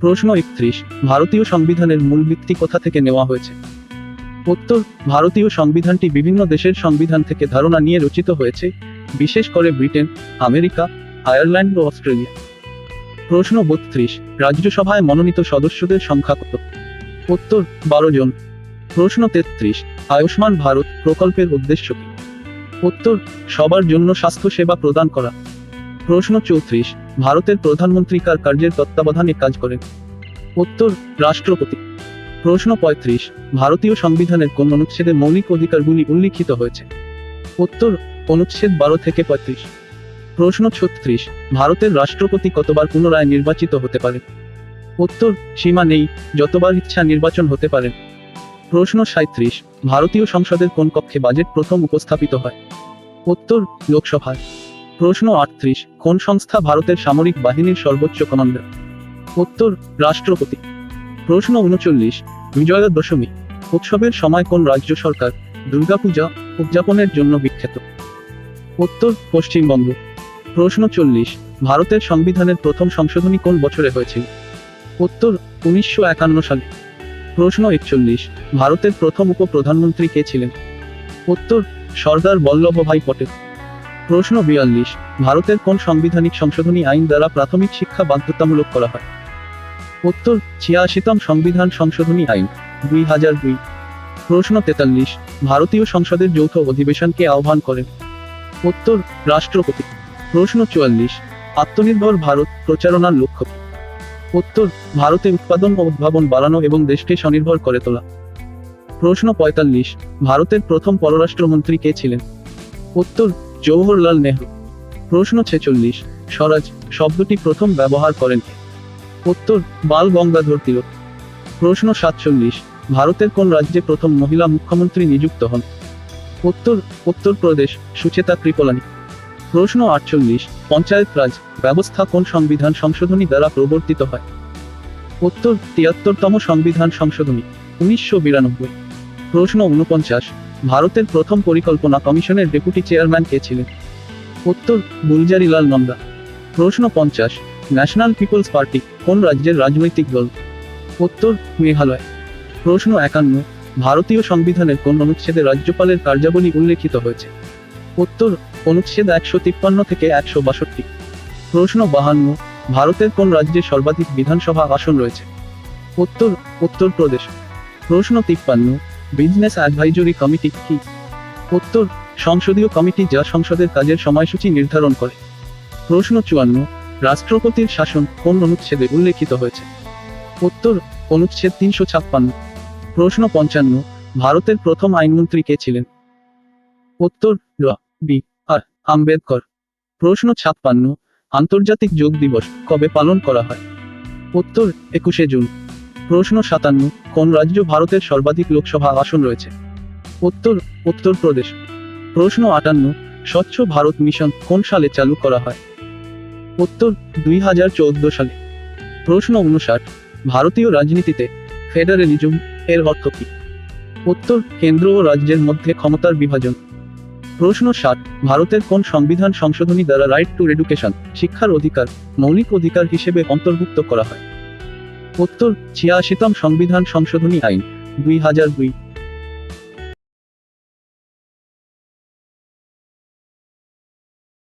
প্রশ্ন একত্রিশ, ভারতীয় সংবিধানের মূল ভিত্তি কোথা থেকে নেওয়া হয়েছে? উত্তর, ভারতীয় সংবিধানটি বিভিন্ন দেশের সংবিধান থেকে ধারণা নিয়ে রচিত হয়েছে, বিশেষ করে ব্রিটেন, আমেরিকা, আয়ারল্যান্ড ও অস্ট্রেলিয়া। প্রশ্ন বত্রিশ, রাজ্যসভায় মনোনীত সদস্যদের সংখ্যা কত? উত্তর, বারো জন। প্রশ্ন তেত্রিশ, আয়ুষ্মান ভারত প্রকল্পের উদ্দেশ্য কি? উত্তর, সবার জন্য স্বাস্থ্য সেবা প্রদান করা। প্রশ্ন চৌত্রিশ, ভারতের প্রধানমন্ত্রী কার কার্যের তত্ত্বাবধানে কাজ করেন? উত্তর, রাষ্ট্রপতি। প্রশ্ন পঁয়ত্রিশ, ভারতীয় সংবিধানের কোন অনুচ্ছেদে মৌলিক অধিকারগুলি উল্লিখিত হয়েছে? উত্তর, অনুচ্ছেদ বারো থেকে পঁয়ত্রিশ। প্রশ্ন ছত্রিশ, ভারতের রাষ্ট্রপতি কতবার পুনরায় নির্বাচিত হতে পারে উত্তর, সীমা নেই, যতবার ইচ্ছা নির্বাচন হতে পারেন প্রশ্ন সাঁত্রিশ ভারতীয় সংসদের কোন কক্ষে বাজেট প্রথম উপস্থাপিত হয়? উত্তর, লোকসভায়। প্রশ্ন আটত্রিশ, কোন সংস্থা ভারতের সামরিক বাহিনীর সর্বোচ্চ কমান্ডার? উত্তর, রাষ্ট্রপতি। প্রশ্ন উনচল্লিশ, বিজয়া দশমী, উৎসবের সময় কোন রাজ্য সরকার দুর্গাপূজা উদযাপনের জন্য বিখ্যাত? উত্তর, পশ্চিমবঙ্গ। প্রশ্ন চল্লিশ, ভারতের সংবিধানের প্রথম সংশোধনী কোন বছরে হয়েছিল? উত্তর, উনিশশো একান্ন সালে। প্রশ্ন একচল্লিশ, ভারতের প্রথম উপপ্রধানমন্ত্রী কে ছিলেন? উত্তর, সর্দার বল্লভভাই পটেল। প্রশ্ন বিয়াল্লিশ, ভারতের কোন সাংবিধানিক সংশোধনী আইন দ্বারা প্রাথমিক শিক্ষা বাধ্যতামূলক করা হয়? উত্তর, ছিয়াশিতম সংবিধান সংশোধনী আইন, দুই হাজার দুই। প্রশ্ন তেতাল্লিশ, ভারতীয় সংসদের যৌথ অধিবেশনকে আহ্বান করেন। উত্তর, রাষ্ট্রপতি। প্রশ্ন চুয়াল্লিশ, আত্মনির্ভর ভারত প্রচারণার লক্ষ্য? উত্তর, ভারতে উৎপাদন ও উদ্ভাবন বাড়ানো এবং দেশকে স্বনির্ভর করে তোলা। প্রশ্ন পঁয়তাল্লিশ, ভারতের প্রথম পররাষ্ট্রমন্ত্রী কে ছিলেন? উত্তর জওহরলাল নেহরু। প্রশ্ন ছেচল্লিশ, স্বরাজ শব্দটি প্রথম ব্যবহার করেন? উত্তর, বাল গঙ্গাধর তিলক। প্রশ্ন সাতচল্লিশ, ভারতের কোন রাজ্যে প্রথম মহিলা মুখ্যমন্ত্রী নিযুক্ত হন? উত্তর উত্তরপ্রদেশ সুচেতা কৃপলানি প্রশ্ন আটচল্লিশ, পঞ্চায়েত রাজ ব্যবস্থা কোন সংবিধান সংশোধনী দ্বারা প্রবর্তিত হয়? উত্তর, তিয়াত্তরতম সংবিধান সংশোধনী, উনিশশো বিরানব্বই। প্রশ্ন উনপঞ্চাশ ভারতের প্রথম পরিকল্পনা কমিশনের ডেপুটি চেয়ারম্যান কে ছিলেন? উত্তর, গুলজারিলাল নন্দা। প্রশ্ন পঞ্চাশ, ন্যাশনাল পিপলস পার্টি, কোন রাজ্যের রাজনৈতিক দল? উত্তর, মেঘালয়। প্রশ্ন একান্ন, ভারতীয় সংবিধানের কোন অনুচ্ছেদে রাজ্যপালের কার্যাবলী উল্লেখিত হয়েছে? উত্তর, অনুচ্ছেদ একশো তিপ্পান্ন থেকে একশো বাষট্টি। প্রশ্ন বাহান্ন, ভারতের কোন রাজ্যে সর্বাধিক বিধানসভা আসন রয়েছে? উত্তর, উত্তরপ্রদেশ। প্রশ্ন তিপ্পান্ন বিজনেস অ্যাডভাইজরি কমিটি কি? উত্তর, সংসদীয় কমিটি যা সংসদের কাজের সময়সূচি নির্ধারণ করে। প্রশ্ন চুয়ান্ন, রাষ্ট্রপতির শাসন কোন অনুচ্ছেদে উল্লেখিত হয়েছে? উত্তর, অনুচ্ছেদ তিনশো ছাপ্পান্ন। প্রশ্ন পঞ্চান্ন, ভারতের প্রথম আইনমন্ত্রী কে ছিলেন? উত্তর বি, আর, আম্বেদকর। প্রশ্ন ছাপ্পান্ন, আন্তর্জাতিক যোগ দিবস কবে পালন করা হয়? উত্তর, একুশে জুন। প্রশ্ন সাতান্ন, কোন রাজ্য ভারতের সর্বাধিক লোকসভা আসন রয়েছে? উত্তর, উত্তরপ্রদেশ। প্রশ্ন আটান্ন, স্বচ্ছ ভারত মিশন কোন সালে চালু করা হয়? উত্তর, দুই হাজার চৌদ্দ সালে। প্রশ্ন উনষাট, ভারতীয় রাজনীতিতে ফেডারেলিজম এর অর্থ কি? উত্তর, কেন্দ্র ও রাজ্যের মধ্যে ক্ষমতার বিভাজন। প্রশ্ন ষাট, ভারতের কোন সংবিধান সংশোধনী দ্বারা রাইট টু এডুকেশন শিক্ষার অধিকার, মৌলিক অধিকার হিসেবে অন্তর্ভুক্ত করা হয়? উত্তর ছিয়াশিতম সংবিধান সংশোধনী আইন দুই হাজার দুই।